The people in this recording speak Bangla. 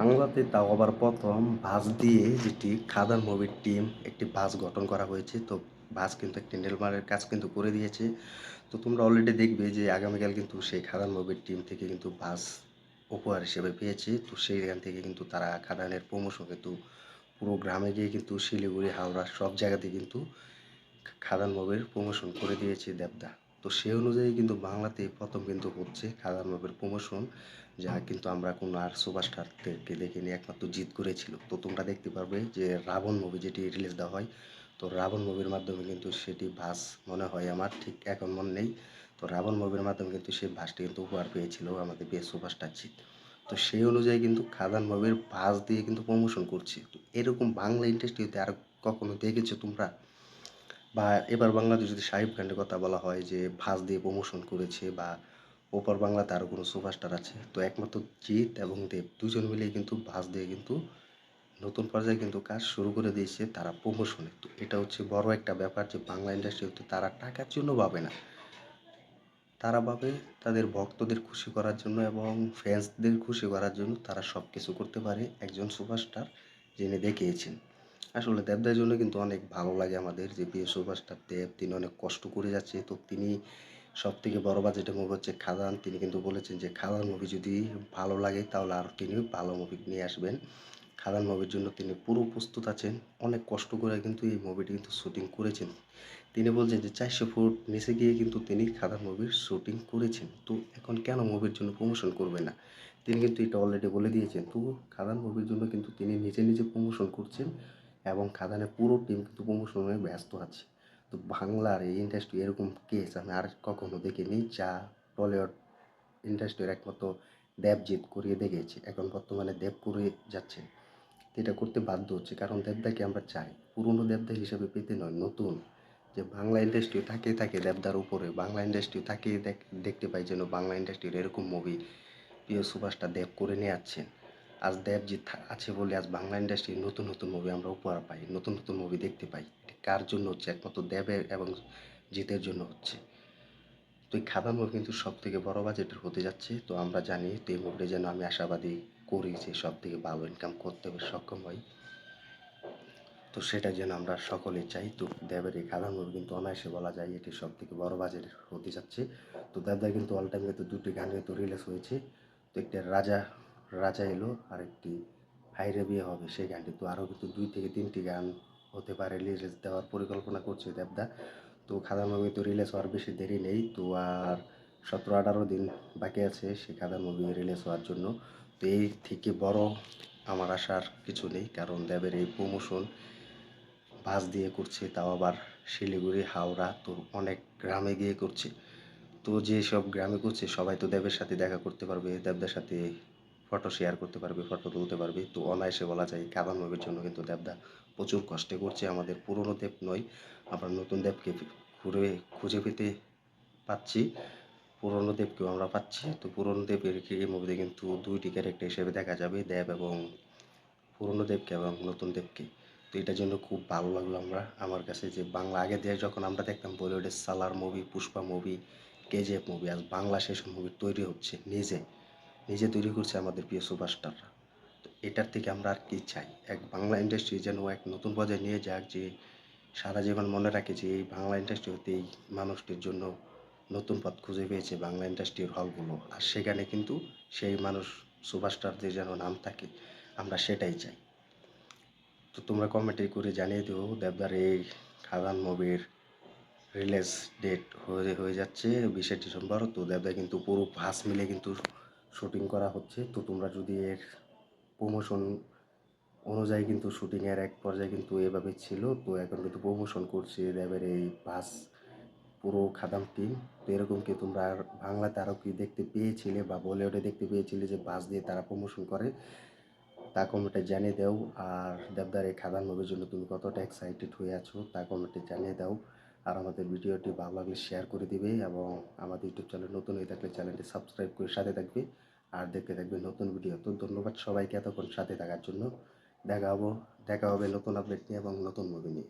বাংলাতে তাও আবার প্রথম বাস দিয়ে যেটি খাদান মুভির টিম একটি বাস গঠন করা হয়েছে। তো বাস কিন্তু একটি নির্মাণের কাজ কিন্তু করে দিয়েছে। তো তোমরা অলরেডি দেখবে যে আগামীকাল কিন্তু সেই খাদান মুভির টিম থেকে কিন্তু বাস উপহার হিসেবে পেয়েছে। তো সেইখান থেকে কিন্তু তারা খাদানের প্রমোশন কিন্তু পুরো গ্রামে গিয়ে কিন্তু শিলিগুড়ি, হাওড়া সব জায়গাতে কিন্তু খাদান মুভির প্রমোশন করে দিয়েছে দেবদা। তো সেই অনুযায়ী কিন্তু বাংলাতে প্রথম কিন্তু হচ্ছে খাদান মুভির প্রমোশন যা কিন্তু আমরা কোনো আর সুপারস্টারদেরকে দেখিনি, একমাত্র জিত করেছিল। তো তোমরা দেখতে পারবে যে রাবণ মুভি যেটি রিলিজ দেওয়া হয়, তো রাবণ মুভির মাধ্যমে কিন্তু সেটি ভাস মনে হয় আমার, ঠিক এখন মনে নেই। তো রাবণ মুভির মাধ্যমে কিন্তু সেই ভাসটি কিন্তু উপহার পেয়েছিল আমাদের বেস্ট সুপারস্টার জিত তো সেই অনুযায়ী কিন্তু খাদান মুভির ভাস দিয়ে কিন্তু প্রমোশন করছে। তো এরকম বাংলা ইন্ডাস্ট্রিতে আর কখনো দেখেছ তোমরা? বা এবার বাংলাদেশ যদি সাহিব খানের কথা বলা হয় যে ভাস দিয়ে প্রমোশন করেছে বা ওপর বাংলাতে আরও কোনো সুপারস্টার আছে, তো একমাত্র জিৎ এবং দেব দুজন মিলে কিন্তু ভাস দিয়ে কিন্তু নতুন পর্যায়ে কিন্তু কাজ শুরু করে দিয়েছে তারা প্রমোশনে তো এটা হচ্ছে বড় একটা ব্যাপার যে বাংলা ইন্ডাস্ট্রিতে তারা টাকার জন্য পাবে না। তারা ভাবে তাদের ভক্তদের খুশি করার জন্য এবং ফ্যান্সদের খুশি করার জন্য তারা সব কিছু করতে পারে। একজন সুপারস্টার যিনি দেখিয়েছেন। আসলে দেবদার জন্য কিন্তু অনেক ভালো লাগে আমাদের যে প্রিয় সুপারস্টার দেব, তিনি অনেক কষ্ট করে যাচ্ছে। তো তিনি সব থেকে বড় বাজেটের মুভি হচ্ছে খাদান তিনি কিন্তু বলেছেন যে খাদান মুভি যদি ভালো লাগে, তাহলে আর তিনি ভালো মুভি নিয়ে আসবেন। খাদান মুভির জন্য তিনি পুরো প্রস্তুত আছেন। অনেক কষ্ট করে কিন্তু এই মুভিটি কিন্তু শুটিং করেছেন। তিনি বলছেন যে, চারশো ফুট নিচে গিয়ে কিন্তু তিনি খাদান মুভির শুটিং করেছেন। তো এখন কেন মুভির জন্য প্রমোশন করবে না? তিনি কিন্তু এটা অলরেডি বলে দিয়েছেন। তো খাদান মুভির জন্য কিন্তু তিনি নিজে নিজে প্রমোশন করছেন। এবং খাদানের পুরো টিম কিন্তু প্রমোশনে ব্যস্ত আছে। তো বাংলার এই ইন্ডাস্ট্রি এরকম কেস আমি আর কখনো দেখিনি, যা টলিউড ইন্ডাস্ট্রির একমাত্র দেবজিৎ করিয়ে দেখিয়েছে এখন বর্তমানে দেব করে যাচ্ছে। এটা করতে বাধ্য হচ্ছে, কারণ দেবদাকে আমরা চাই। পুরনো দেবদা হিসেবে পেতে নয়, নতুন। যে বাংলা ইন্ডাস্ট্রি থাকে থাকে দেবদার উপরে। বাংলা ইন্ডাস্ট্রি থাকে দেখতে পাই যেন বাংলা ইন্ডাস্ট্রির এরকম মুভি প্রিয় সুভাষটা দেব করে নিয়ে আসছেন। আজ দেবজিৎ আছে বলে আজ বাংলা ইন্ডাস্ট্রির নতুন নতুন মুভি আমরা উপহার পাই, নতুন নতুন মুভি দেখতে পাই। কার জন্য হচ্ছে? একমাত্র দেবের এবং জিতের জন্য হচ্ছে। তো এই খাদান মুভি কিন্তু সব থেকে বড় বাজেটের হতে যাচ্ছে। তো আমরা জানি তো এই মুভিটা যেন আমি আশাবাদী করি যে সব থেকে ভালো ইনকাম করতে সক্ষম হই। তো সেটা যেন আমরা সকলে চাই। তো দেবের এই খাদান মুভি কিন্তু অনায়াসে বলা যায় এটি সব থেকে বড় বাজেটের হতে যাচ্ছে। তো দেবদা কিন্তু অল টাইম কিন্তু দুটি গান কিন্তু রিলিজ হয়েছে। তো একটা রাজা রাজা এলো আর একটি হাইরে বিয়ে হবে। সেই গানটি তো আরও কিন্তু দুই থেকে তিনটি গান হতে পারে। রিলিজ দেওয়ার পরিকল্পনা করছে দেবদা। তো খাদান মুভি তো রিলিজ হওয়ার বেশি দেরি নেই। তো আর সতেরো আঠারো দিন বাকি আছে সেই খাদান মুভি রিলিজ হওয়ার জন্য। তো এই থেকে বড় আমার আশার কিছু নেই, কারণ দেবের এই প্রমোশন বাস দিয়ে করছে, তাও আবার শিলিগুড়ি, হাওড়া, তো অনেক গ্রামে গিয়ে করছে। তো যে সব গ্রামে করছে, সবাই তো দেবের সাথে দেখা করতে পারবে, দেবদার সাথে ফটো শেয়ার করতে পারবে ফটো তুলতে পারবে। তো অনায়াসে বলা যায়, কাবান মুভির জন্য কিন্তু দেবদা প্রচুর কষ্টে করছে, আমাদের পুরনো দেব নয়, আমরা নতুন দেবকে ঘুরে খুঁজে পেতে পাচ্ছি। পুরনো দেবকেও আমরা পাচ্ছি, তো পুরনো দেবের এই মুভিতে কিন্তু দুইটি ক্যারেক্টার হিসেবে দেখা যাবে, দেব এবং পুরনো দেবকে এবং নতুন দেবকে। তো এটার জন্য খুব ভালো লাগল আমরা, আমার কাছে যে বাংলা আগে দিয়ে যখন আমরা দেখতাম বলিউডের Salaar movie, Pushpa movie, KGF movie, আজ বাংলা সেসব মুভি তৈরি হচ্ছে নিজে। নিজে তৈরি করছে আমাদের প্রিয় সুপারস্টাররা। তো এটার থেকে আমরা আর কি চাই? এক বাংলা ইন্ডাস্ট্রি যেন এক নতুন পর্যায়ে নিয়ে যাক যে সারা জীবন মনে রাখে যে এই বাংলা ইন্ডাস্ট্রি হতে এই মানুষটির জন্য নতুন পথ খুঁজে পেয়েছে বাংলা ইন্ডাস্ট্রির হলগুলো। আর সেখানে কিন্তু সেই মানুষ সুপারস্টারদের যেন নাম থাকে, আমরা সেটাই চাই। তো তোমরা কমেন্টে করে জানিয়ে দিও দেবদার এই খাদান মুভির রিলিজ ডেট হয়ে হয়ে যাচ্ছে বিশে ডিসেম্বর। তো দেবদা কিন্তু পুরো ভাস মিলে কিন্তু শুটিং করা হচ্ছে। তো তোমরা যদি এর প্রমোশন অনুযায়ী কিন্তু শুটিংয়ের এক পর্যায়ে কিন্তু এভাবে ছিল, তো এখন কিন্তু প্রমোশন করছে দেবের এই বাস পুরো খাদাম টিম তো এরকম কি তোমরা বাংলাতে আরও কি দেখতে পেয়েছিলে বা বলিউডে দেখতে পেয়েছিলে যে বাস দিয়ে তারা প্রমোশন করে? তা কমেন্টে জানিয়ে দাও। আর দেবদার এই খাদান মুভির জন্য তুমি কতটা এক্সাইটেড হয়ে আছো তা কমেন্টে জানিয়ে দাও। আর আমাদের ভিডিওটি ভালো লাগলে শেয়ার করে দিবে এবং আমাদের ইউটিউব চ্যানেল নতুন হয়ে থাকলে চ্যানেলটি সাবস্ক্রাইব করে সাথে থাকবে। আর দেখতে থাকবে নতুন ভিডিও তো ধন্যবাদ সবাইকে এতক্ষণ সাথে থাকার জন্য। দেখা হব, দেখা হবে নতুন আপডেট নিয়ে এবং নতুন মুভি নিয়ে।